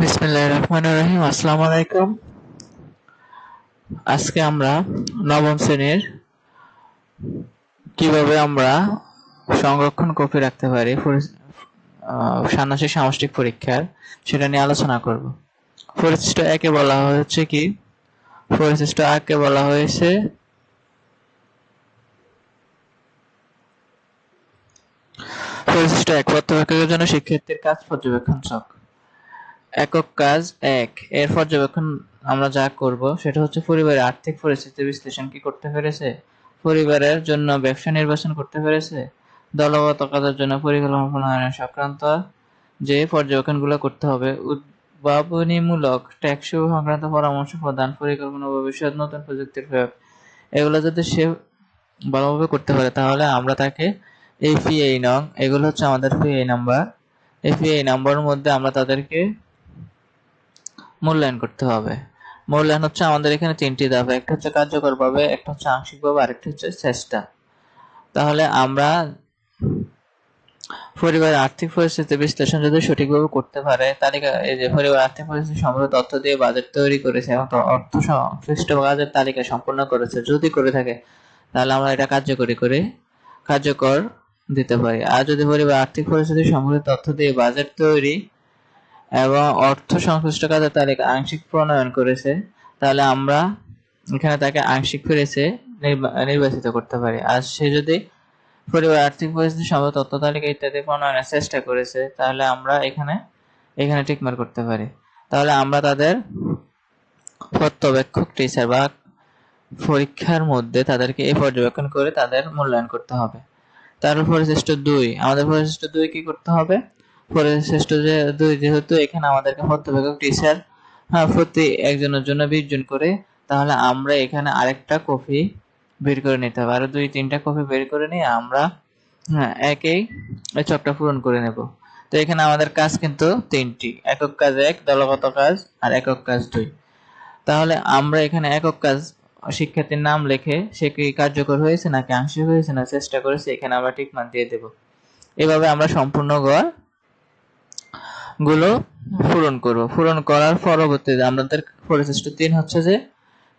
বিসমিল্লাহির রহমানির রহিম। আসসালামু আলাইকুম আজকে আমরা নবম শ্রেণির কীভাবে আমরা সংরক্ষণ কপি রাখতে পারি ষান্মাসিক সামষ্টিক পরীক্ষার, সেটা নিয়ে আলোচনা করব। পরিশিষ্ট একে বলা হয়েছে কি? পরিশিষ্ট একে বলা হয়েছে পরিশিষ্ট এক পর্যবেক্ষকের জন্য শিক্ষার্থীর কাজ পর্যবেক্ষণ ছক একক কাজ এক। এর পর্যবেক্ষণ আমরা যা করব, সেটা হচ্ছে পরিবারের আর্থিক পরিস্থিতি বিশ্লেষণ কি করতে পেরেছে? পরিবারের জন্য ব্যবসা নির্বাচন করতে পেরেছে? দলগত কাজের জন্য পরিকল্পনা সংক্রান্ত যে পর্যবেক্ষণগুলো করতে হবে, উদ্ভাবনীমূলক ট্যাক্স সংক্রান্ত পরামর্শ প্রদান, পরিকল্পনা ভবিষ্যৎ, নতুন প্রযুক্তির প্রয়োগ, এগুলো যদি সে ভালোভাবে করতে পারে, তাহলে আমরা তাকে এপিআই নং, এগুলো হচ্ছে আমাদের পিআই নাম্বার এপিআই নাম্বারের মধ্যে আমরা তাদেরকে মূল্যায়ন করতে হবে। মূল্যায়ন হচ্ছে আমাদের এখানে তিনটি ধাপ, একটা হচ্ছে কার্যকরভাবে, একটা হচ্ছে আংশিকভাবে আরেকটা হচ্ছে চেষ্টা। তাহলে আমরা পরিবারের আর্থিক পরিস্থিতি বিশ্লেষণ যদি সঠিকভাবে করতে পারে তালিকা এই যে পরিবার আর্থিক পরিস্থিতি সম্পর্কে তথ্য দিয়ে বাজেট তৈরি করেছে এবং অর্থ সংশ্লিষ্ট কাজের তালিকা সম্পূর্ণ করেছে, যদি করে থাকে, তাহলে আমরা এটা কার্যকরী করে কার্যকর দিতে পারি। আর যদি পরিবার আর্থিক পরিস্থিতি সম্পর্কে তথ্য দিয়ে বাজেট তৈরি এবং অর্থ সংশ্লিষ্ট কাজের তালিকা আংশিক প্রণয়ন করেছে, তাহলে আমরা এখানে তাকে আংশিক ফিরেছে নির্বাচিত করতে পারি। আর সে যদি পরিবার আর্থিক পরিস্থিতি সম্ভব তথ্য, তালিকা ইত্যাদি প্রণয়নের চেষ্টা করেছে, তাহলে আমরা এখানে এখানে টিকমার করতে পারি। তাহলে আমরা তাদের পর্যবেক্ষক টিচার বা পরীক্ষার মধ্যে তাদেরকে এই পর্যবেক্ষণ করে তাদের মূল্যায়ন করতে হবে। তারপর পরিশিষ্ট দুই, আমাদের পরিশিষ্ট দুই কি করতে হবে? পরিশিষ্ট যে দুই যেহেতু এখানে আমাদেরকে টিচার হ্যাঁ, প্রতি একজনের জন্য বিশ জন করে তাহলে আমরা এখানে আরেকটা কপি বের করে নিতে হবে। আরও দুই তিনটা কপি বের করে নিয়ে আমরা হ্যাঁ একেই চকটা পূরণ করে নেব। তো এখানে আমাদের কাজ কিন্তু তিনটি একক কাজ এক দলগত কাজ আর একক কাজ দুই। তাহলে আমরা এখানে একক কাজ শিক্ষার্থীর নাম লিখে সে কি কার্যকর হয়েছে নাকি আংশিক হয়েছে না চেষ্টা করেছে এখানে আমরা টিকমার্ক দিয়ে দেব। এভাবে আমরা সম্পূর্ণ গড় গুলো পূরণ করব। পূরণ করার পরবর্তীতে আমাদের পরিশিষ্ট তিন হচ্ছে যে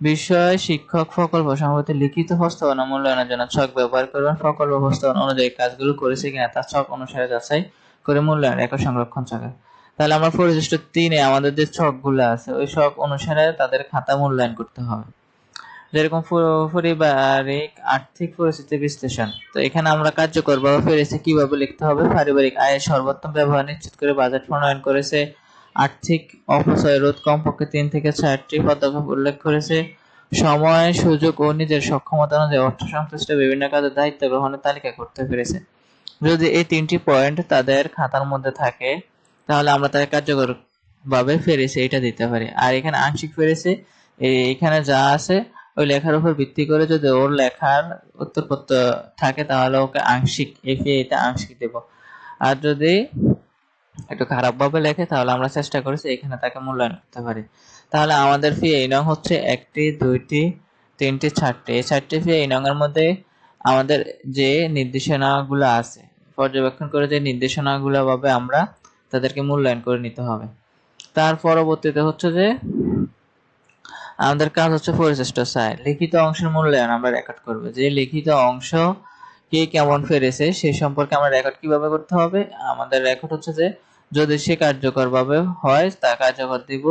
বিষয় শিক্ষক প্রকল্প সম্পর্কে লিখিত প্রস্তাবনা মূল্যায়নের জন্য ছক ব্যবহার করবেন। প্রকল্প প্রস্তাবনা অনুযায়ী কাজগুলো করেছে কিনা তা ছক অনুসারে যাচাই করে মূল্যায়ন রেকর্ড সংরক্ষণ ছকে। তাহলে আমরা পরিশিষ্ট তিনে আমাদের যে ছকগুলো আছে ওই ছক অনুসারে তাদের খাতা মূল্যায়ন করতে হবে। যেরকম পারিবারিক আর্থিক পরিস্থিতি বিশ্লেষণ। তো এখানে আমরা কার্যকরভাবে পেরেছি কীভাবে লিখতে হবে। পারিবারিক আয়ের সর্বোত্তম ব্যবহার নিশ্চিত করে বাজেট প্রণয়ন করেছে। আর্থিক অপচয় রোধ কমপক্ষে তিন থেকে চারটি পদক্ষেপ উল্লেখ করেছে। সময়, সুযোগ ও নিজের সক্ষমতা অনুযায়ী অর্থ সংশ্লিষ্ট বিভিন্ন কাজের দায়িত্ব গ্রহণের তালিকা করতে পেরেছে। যদি এই তিনটি পয়েন্ট তাদের খাতার মধ্যে থাকে, তাহলে আমরা তাদের কার্যকর ভাবে ফেরেছে এটা দিতে পারি। আর এখানে আংশিক ফেরেছে এখানে যা আছে ওই লেখার উপর ভিত্তি করে যদি ওর লেখার উত্তরপত্র থাকে, তাহলে ওকে আংশিক এফিএ এটা আংশিক দেব। আর যদি একটু খারাপ ভাবে লেখে, তাহলে আমরা চেষ্টা করেছি এখানে তাকে মূল্যায়ন করতে পারি। তাহলে আমাদের ফি এই নং হচ্ছে একটি, দুইটি, তিনটি, চারটি। এই চারটি ফি এই নং এর মধ্যে আমাদের যে নির্দেশনাগুলো আছে, পর্যবেক্ষণ করে যে নির্দেশনাগুলো ভাবে আমরা তাদেরকে মূল্যায়ন করে নিতে হবে। তার পরবর্তীতে হচ্ছে যে আমাদের কাজ হচ্ছে পরিচেষ্ট চাই লিখিত অংশের মূল্যায়ন আমরা রেকর্ড করব। যে লিখিত অংশ কে কেমন ফেরেছে সেই সম্পর্কে আমরা রেকর্ড কীভাবে করতে হবে? আমাদের রেকর্ড হচ্ছে যে যদি সে কার্যকর ভাবে হয় তা কার্যকর দিব।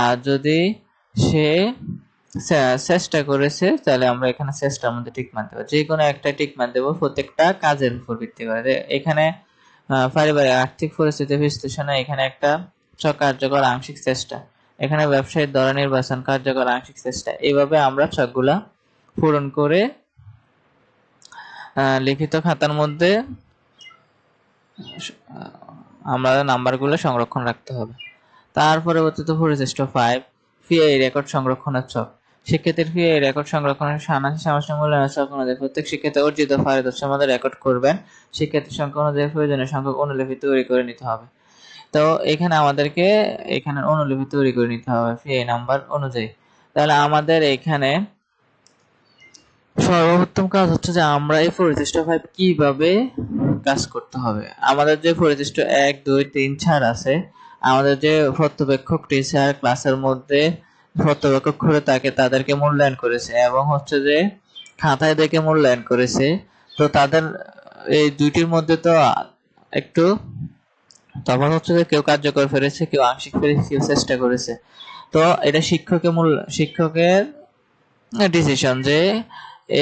আর যদি সে চেষ্টা করেছে, তাহলে আমরা এখানে চেষ্টার মধ্যে টিক মারতে পারি যে কোনো একটা টিক মার দেবো প্রত্যেকটা কাজের উপর ভিত্তি করে। এখানে পারিবারিক আর্থিক পরিস্থিতি বিশ্লেষণে এখানে একটা কার্যকর আংশিক চেষ্টা। এখানে ব্যবসায়িক দর নির্বাচন কার্যকর আংশিক চেষ্টা। এইভাবে আমরা ছকগুলা পূরণ করে লিখিত খাতার মধ্যে আমরা নাম্বারগুলো সংরক্ষণ রাখতে হবে। তার পরবর্তীতে পরিশিষ্ট ফাইভ ফিআই রেকর্ড সংরক্ষণের ছক। শিক্ষার্থীর ফিআই রেকর্ড সংরক্ষণের সামাজিক সামষ্টিক মূল্যায়নের ছক অনুযায়ী প্রত্যেক শিক্ষার্থী অর্জিত পারদর্শী আমাদের রেকর্ড করবেন। শিক্ষার্থীর সংখ্যা অনুযায়ী প্রয়োজনীয় সংখ্যক অনুলিপি তৈরি করে নিতে হবে। তো এখানে আমাদেরকে এখানে অনুলিপি তৈরি করে নিতে হবে ফিআই নাম্বার অনুযায়ী। তাহলে আমাদের এখানে সর্বপ্রথম কাজ হচ্ছে যে আমরা এই পরিশিষ্ট ফাইভ কীভাবে কাজ করতে হবে? আমাদের যে পরিশিষ্ট এক, দুই, তিন, চার আছে, আমাদের যে প্রত্যবেক্ষক টিচার ক্লাসের মধ্যে প্রত্যবেক্ষক করে তাকে তাদেরকে মূল্যায়ন করেছে এবং হচ্ছে যে খাতায় দেখে মূল্যায়ন করেছে। তো তাদের এই দুইটির মধ্যে তো একটু তফাৎ হচ্ছে যে কেউ কার্যকর ফেলেছে কেউ আংশিক ফেলেছে কেউ চেষ্টা করেছে। তো এটা শিক্ষকের মূল, শিক্ষকের ডিসিশন যে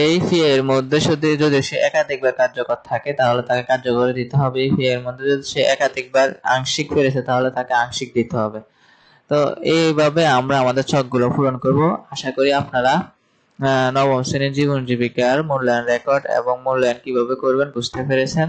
এই ফি এর মধ্যে যদি যদি সে একাধিকবার কার্যকর থাকে, তাহলে তাকে কার্যকর দিতে হবে। এই ফি এর মধ্যে যদি সে একাধিকবার আংশিক পেরেছে তাহলে তাকে আংশিক দিতে হবে। তো এইভাবে আমরা আমাদের ছকগুলো পূরণ করব। আশা করি আপনারা নবম শ্রেণির জীবন জীবিকার মূল্যায়ন রেকর্ড এবং মূল্যায়ন কীভাবে করবেন বুঝতে পেরেছেন।